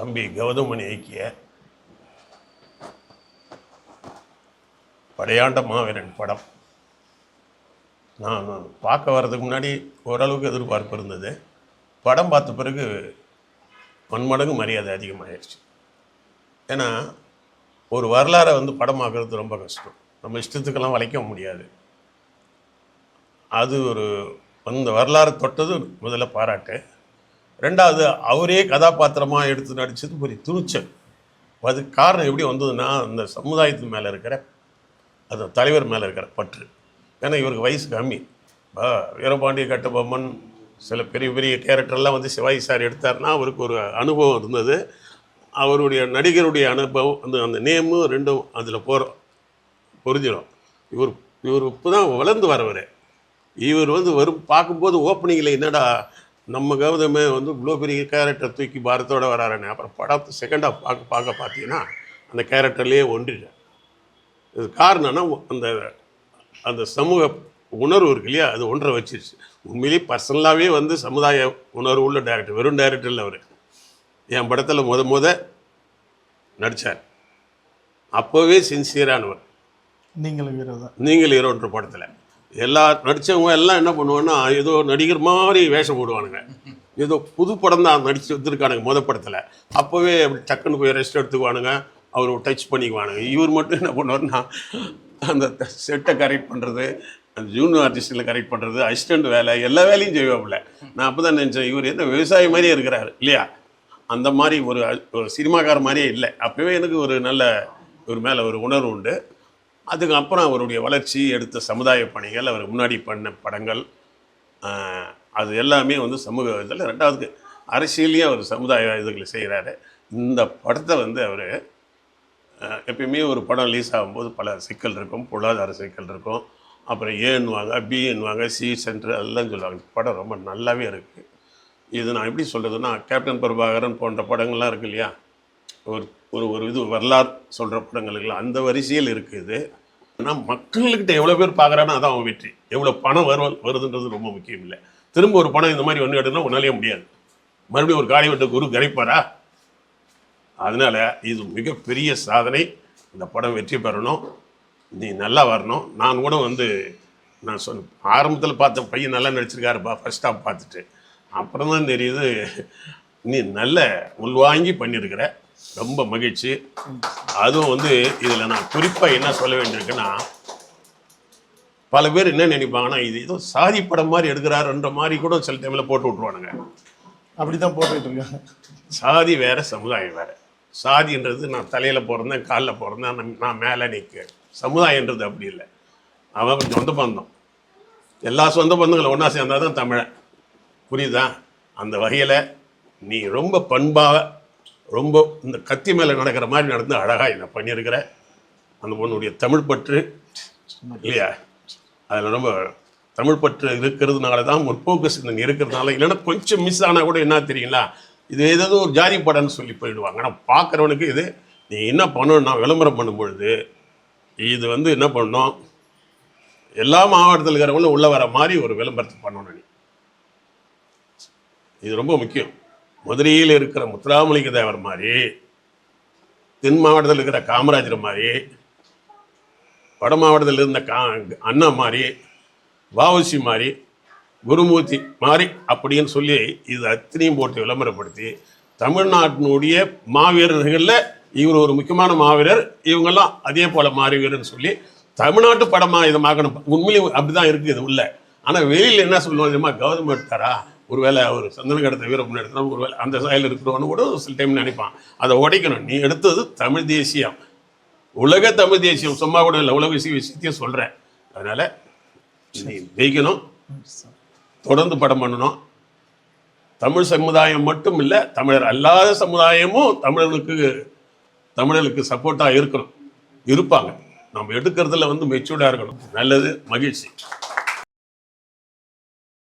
தம்பி கௌதமணி இயக்கிய படையாண்ட மாவீரன் படம். நான் பார்க்க வர்றதுக்கு முன்னாடி ஓரளவுக்கு எதிர்பார்ப்பு இருந்தது. படம் பார்த்த பிறகு மண்மடங்கு மரியாதை அதிகமாகிடுச்சு ஏன்னா ஒரு வரலாறை வந்து படமாக்குறது ரொம்ப கஷ்டம். நம்ம இஷ்டத்துக்கெல்லாம் வளைக்க முடியாது. அது ஒரு அந்த வரலாறு தொட்டது முதல்ல பாராட்டு. ரெண்டாவது அவரே கதாபாத்திரமாக எடுத்து நடித்தது ஒரு துணிச்சல். அதுக்கு காரணம் எப்படி வந்ததுன்னா அந்த சமுதாயத்து மேலே இருக்கிற அது தலைவர் மேலே இருக்கிற பற்று. ஏன்னா இவருக்கு வயசு கம்மி. வீரபாண்டிய கட்டபொம்மன் சில பெரிய பெரிய கேரக்டர்லாம் வந்து சிவாஜி சார் எடுத்தாருன்னா அவருக்கு ஒரு அனுபவம் இருந்தது. அவருடைய நடிகருடைய அனுபவம் அந்த அந்த நேமும் ரெண்டும் அதில் போகிறோம் புரிஞ்சிடும் இவர் இவர் இப்போ தான் வளர்ந்து வரவர். இவர் வந்து வரும் பார்க்கும்போது ஓப்பனிங்கில் என்னடா நம்ம கௌதமே வந்து இவ்வளோ பெரிய கேரக்டர் தூக்கி பாரத்தோட வராருன்னு. அப்புறம் படத்தை செகண்டாக பார்க்க பார்க்க பார்த்தீங்கன்னா அந்த கேரக்டர்லேயே ஒன்றிட்டேன் இது காரணம்னா அந்த அந்த சமூக உணர்வு இருக்கு இல்லையா? அது ஒன்றை வச்சிருச்சு. உண்மையிலேயே பர்சனலாகவே வந்து சமுதாய உணர்வு உள்ள டேரக்டர் வெறும் டேரக்டர் இல்லை அவர். என் படத்தில் முத முத நடித்தார் அப்போவே சின்சியரானவர் நீங்களும் வீரர் தான். நீங்கள் ஹீரோன்ற படத்தில். எல்லா நடித்தவங்க எல்லாம் என்ன பண்ணுவாங்கன்னா ஏதோ நடிகர் மாதிரி வேஷம் போடுவானுங்க. ஏதோ புது படம் தான் நடித்து வந்துருக்கானுங்க முத படத்தில். அப்போவே அப்படி டக்குன்னு போய் ரெஸ்ட் எடுத்துக்குவானுங்க. அவர் டச் பண்ணிக்குவானுங்க. இவர் மட்டும் என்ன பண்ணுவார்னா அந்த செட்டை கரெக்ட் பண்ணுறது அந்த ஜூனியர் ஆர்டிஸ்டில் கரெக்ட் பண்ணுறது அசிஸ்டண்ட் வேலை எல்லா வேலையும் செய்வாப்புல. நான் அப்போ தான் நினச்சேன் இவர் என்ன விவசாயி மாதிரியே இருக்கிறார் இல்லையா? அந்த மாதிரி ஒரு ஒரு சினிமாக்கார மாதிரியே இல்லை. அப்போவே எனக்கு ஒரு நல்ல ஒரு மேலே ஒரு உணர்வு உண்டு. அதுக்கப்புறம் அவருடைய வளர்ச்சி எடுத்த சமுதாய பணிகள் அவர் முன்னாடி பண்ண படங்கள் அது எல்லாமே வந்து சமூக இதில். ரெண்டாவது அரசியலையும் அவர் சமுதாய இதுகளை செய்கிறாரு. இந்த படத்தை வந்து அவர் எப்பயுமே ஒரு படம் ரிலீஸ் ஆகும்போது பல சிக்கல் இருக்கும் பொருளாதார சிக்கல் இருக்கும். அப்புறம் ஏன்னுவாங்க பின்னுவாங்க சி சென்டர் அதெல்லாம் சொல்லுவாங்க. படம் ரொம்ப நல்லாவே இருக்குது இது நான் எப்படி சொல்கிறதுன்னா கேப்டன் பிரபாகரன் போன்ற படங்கள்லாம் இருக்கு இல்லையா? ஒரு ஒரு ஒரு இது வரலாறு சொல்கிற படங்களுக்குலாம் அந்த வரிசையில் இருக்குது. ஆனால் மக்கள்கிட்ட எவ்வளோ பேர் பார்க்குறானோ அதான் அவன் வெற்றி. எவ்வளோ பணம் வரு வருதுன்றது ரொம்ப முக்கியம் இல்லை. திரும்ப ஒரு பணம் இந்த மாதிரி ஒன்று கேட்டோம்னா உன்னாலே முடியாது. மறுபடியும் ஒரு காளி வெட்ட குரு கரைப்பாரா? அதனால இது மிகப்பெரிய சாதனை. இந்த படம் வெற்றி பெறணும். நீ நல்லா வரணும். நான் கூட வந்து நான் சொன்ன ஆரம்பத்தில் பார்த்த பையன் நல்லா நடிச்சிருக்காருப்பா ஃபர்ஸ்ட் ஆஃப் பார்த்துட்டு. அப்புறம் தான் தெரியுது நீ நல்ல உள்வாங்கி பண்ணியிருக்கிற. ரொம்ப மகிழ்ச்சி. அதுவும் வந்து இதில் நான் குறிப்பாக என்ன சொல்ல வேண்டியிருக்குன்னா பல பேர் என்ன நினைப்பாங்கன்னா இது ஏதோ சாதி படம் மாதிரி எடுக்கிறாருன்ற மாதிரி கூட சில டைமில் போட்டு விட்ருவானுங்க அப்படி தான் போட்டுக்கிட்டு இருக்காங்க. சாதி வேற சமுதாயம் வேற. சாதின்றது நான் தலையில் பிறந்தேன் காலில் பிறந்தேன் நான் நான் மேலே நிற்க சமுதாயன்றது அப்படி இல்லை. அவன் சொந்த பந்தம். எல்லா சொந்த பந்தங்களும் ஒன்றா சேர்ந்தால் தான் தமிழன் புரியுதா? அந்த வகையில் நீ ரொம்ப பண்பாக ரொம்ப இந்த கத்தி மேலே நடக்கிற மாதிரி நடந்து அழகாக இதை பண்ணியிருக்கிற அந்த பொண்ணுடைய தமிழ் பற்று இல்லையா? அதில் ரொம்ப தமிழ் பற்று இருக்கிறதுனால தான் முற்போக்கு சிந்தனை இருக்கிறதுனால இல்லைன்னா கொஞ்சம் மிஸ் ஆனால் கூட என்ன தெரியுங்களா? இது ஏதாவது ஒரு ஜாதி படம்னு சொல்லி போயிடுவாங்க. ஆனால் பார்க்குறவனுக்கு இது நீ என்ன பண்ணணும்னா விளம்பரம் பண்ணும்பொழுது இது வந்து என்ன பண்ணணும்? எல்லா மாவட்டத்தில் இருக்கிறவங்களும் உள்ளே வர மாதிரி ஒரு விளம்பரத்தை பண்ணணும் நீ. இது ரொம்ப முக்கியம். மதுரையில் இருக்கிற முத்துராமலிங்க தேவர் மாதிரி தென் மாவட்டத்தில் இருக்கிற காமராஜர் மாதிரி வட மாவட்டத்தில் இருந்த கா அண்ணா மாதிரி வாவசி மாதிரி குருமூர்த்தி மாதிரி அப்படின்னு சொல்லி இது அத்தனையும் போட்டு விளம்பரப்படுத்தி தமிழ்நாட்டினுடைய மாவீரர்களில் இவர் ஒரு முக்கியமான மாவீரர். இவங்கெல்லாம் அதே போல மாறிவீரர்னு சொல்லி தமிழ்நாட்டு படமாக இதை மாக்கணும். உண்மையிலேயே அப்படிதான் இருக்குது இது உள்ள. ஆனால் வெளியில் என்ன சொல்லுவோம் தெரியுமா? கௌதம் ஒருவேளை அவர் சந்தன கடத்த வீரப்பன் ஒரு ஒருவேளை அந்த சாயல் இருக்கிறோன்னு கூட சில டைம் நினைப்பான். அதை உடைக்கணும். நீ எடுத்தது தமிழ் தேசியம். உலக தமிழ் தேசியம். சும்மா கூட இல்லை. உலக விஷய விஷயத்தையும் சொல்கிறேன் அதனால் நீ ஜெயிக்கணும். தொடர்ந்து படம் பண்ணணும். தமிழ் சமுதாயம் மட்டும் இல்லை தமிழர் அல்லாத சமுதாயமும் தமிழர்களுக்கு தமிழர்களுக்கு சப்போர்ட்டாக இருக்கணும். இருப்பாங்க. நம்ம எடுக்கிறதுல வந்து மெச்சூர்டாக இருக்கணும். நல்லது மகிழ்ச்சி.